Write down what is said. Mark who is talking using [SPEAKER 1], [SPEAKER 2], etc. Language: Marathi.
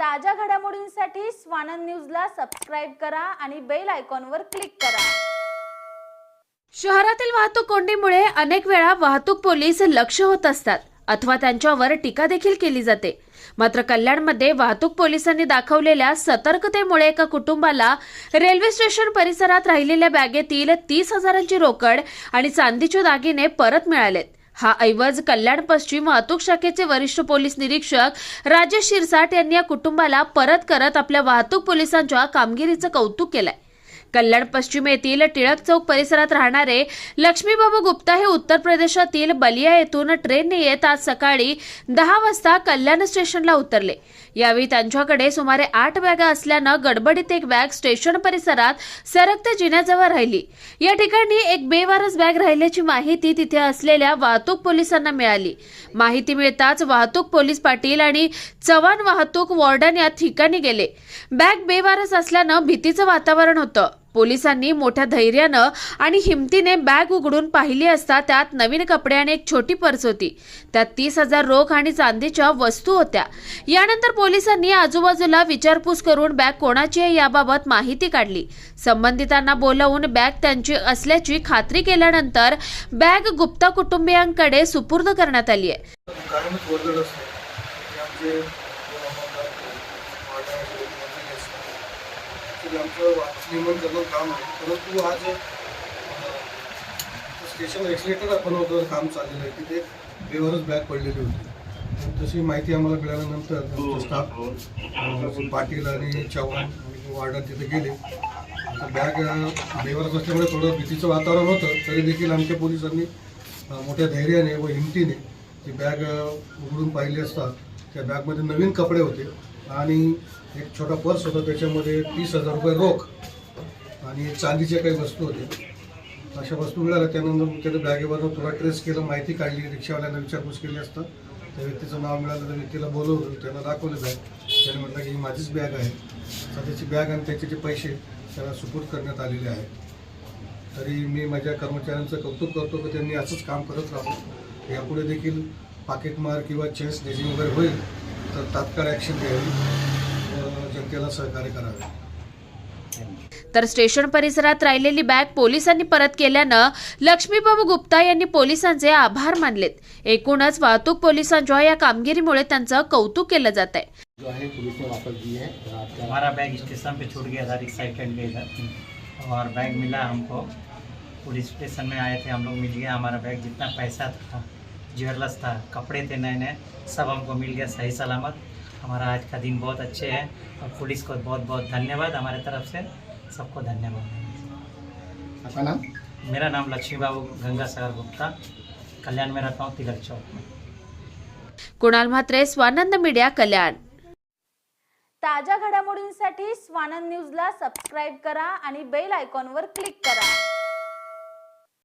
[SPEAKER 1] ताज्या घडामोडींसाठी स्वानंद न्यूजला सबस्क्राईब करा आणि बेल आयकॉनवर क्लिक करा.
[SPEAKER 2] शहरातील वाहतूक कोंडीमुळे अनेक वेळा वाहतूक पोलीस लक्ष होत असतात अथवा त्यांच्यावर टीका देखील केली जाते. मात्र कल्याणमध्ये वाहतूक पोलिसांनी दाखवलेल्या सतर्कतेमुळे एका कुटुंबाला रेल्वे स्टेशन परिसरात राहिलेल्या बॅगेतील तीस हजारांची रोकड आणि चांदीचे दागिने परत मिळालेत. हा ऐवज कल्याण पश्चिम वाहतूक शाखेचे वरिष्ठ पोलीस निरीक्षक राजेश शिरसाट यांनी या कुटुंबाला परत करत आपल्या वाहतूक पोलिसांच्या कामगिरीचं कौतुक केलंय. कल्याण पश्चिम येथील टिळक चौक परिसरात राहणारे लक्ष्मीबाबू गुप्ता हे उत्तर प्रदेशातील बलिया येथून ट्रेनने येत आज सकाळी दहा वाजता कल्याण स्टेशनला उतरले. यावेळी त्यांच्याकडे सुमारे आठ बॅगा असल्यानं गडबडीत एक बॅग स्टेशन परिसरात सरकत्या जिन्याजवळ राहिली. या ठिकाणी एक बेवारस बॅग राहिल्याची माहिती तिथे असलेल्या वाहतूक पोलिसांना मिळाली. माहिती मिळताच वाहतूक पोलीस पाटील आणि चव्हाण वाहतूक वॉर्डन या ठिकाणी गेले. बॅग बेवारस असल्यानं भीतीचं वातावरण होतं. पोलिसांनी मोठ्या धैर्यानं आणि हिमतीने बॅग उघडून पाहिली असता त्यात नवीन कपडे आणि एक छोटी पर्स होती. त्यात तीस हजार रोख आणि चांदीच्या वस्तू होत्या. यानंतर पोलिसांनी आजूबाजूला विचारपूस करून बॅग कोणाची आहे याबाबत माहिती काढली. संबंधितांना बोलावून बॅग त्यांची असल्याची खात्री केल्यानंतर बॅग गुप्ता कुटुंबियांकडे सुपूर्द करण्यात आली आहे.
[SPEAKER 3] कायमच वर्दळ असते ते आमचे नियमन करणं काम आहे. परंतु आज स्टेशन एक्सिलेटर आपण होतं काम चाललेलं आहे तिथे बेवरच बॅग पडलेली होती. तर तशी माहिती आम्हाला मिळाल्यानंतर आमचे स्टाफ पाटील आणि चव्हाण आणि वार्डन तिथे गेले आता बॅग बेवरच असल्यामुळे थोडं भीतीचं वातावरण होतं. तरी देखील आमच्या पोलिसांनी मोठ्या धैर्याने व हिमतीने ती बॅग उघडून पाहिली असता. त्या बॅगमध्ये नवीन कपडे होते. आणि एक छोटा पर्स होता त्याच्यामध्ये तीस हजार रुपये रोख आणि चांदीच्या काही वस्तू होत्या. अशा वस्तू मिळाल्या. त्यानंतर त्याने बॅगेवरनं थोडा ट्रेस केलं माहिती काढली रिक्षावाल्यांना विचारपूस केली असतं. त्या व्यक्तीचं नाव मिळालं त्या व्यक्तीला बोलवलं त्याला दाखवलं बॅग. त्याने म्हटलं की ही माझीच बॅग आहे. तर त्याची बॅग आणि त्याचे जे पैसे त्याला सुपूर्द करण्यात आलेले आहेत. तरी मी माझ्या कर्मचाऱ्यांचं कौतुक करतो की त्यांनी असंच काम करत राहावं. यापुढे देखील पाकिटमार किंवा चेस डेजिंग वगैरे होईल तर तात्काळ ॲक्शन घ्यावी. जनतेला सहकार्य करावे.
[SPEAKER 2] तर स्टेशन परिसरात राहिलेली बॅग पोलिसांनी परत केल्यानं लक्ष्मीबाबू गुप्ता यांनी पोलिसांचे आभार मानलेत. एकूणच वाहतूक पोलिसांच्या या कामगिरीमुळे त्यांचं कौतुक केलं जात आहे
[SPEAKER 4] जो है पुलिस ने वापस दिए हैं और आपका
[SPEAKER 5] हमारा बैग स्टेशन पे छूट गया था रिक्सा स्टैंड के इधर और बैग मिला हमको। पुलिस स्टेशन में आए थे हम लोग मिल गया हमारा बैग जितना पैसा था ज्वेलर्स था कपड़े थे नए नए सब हमको मिल गया सही सलामत हमारा आज का दिन बहुत अच्छे है। और पुलिस को बहुत बहुत धन्यवाद। हमारे तरफ से सबको धन्यवाद।
[SPEAKER 4] आपका नाम?
[SPEAKER 5] मेरा नाम लक्ष्मी बाबू गंगा सागर गुप्ता। कल्याण में रहता हूँ तिलक चौक में।
[SPEAKER 2] कुणाल म्हात्रे स्वानंद मीडिया कल्याण।
[SPEAKER 1] ताज्या घडामोडींसाठी स्वानंद न्यूजला सबस्क्राईब करा आणि बेल आयकॉनवर क्लिक करा.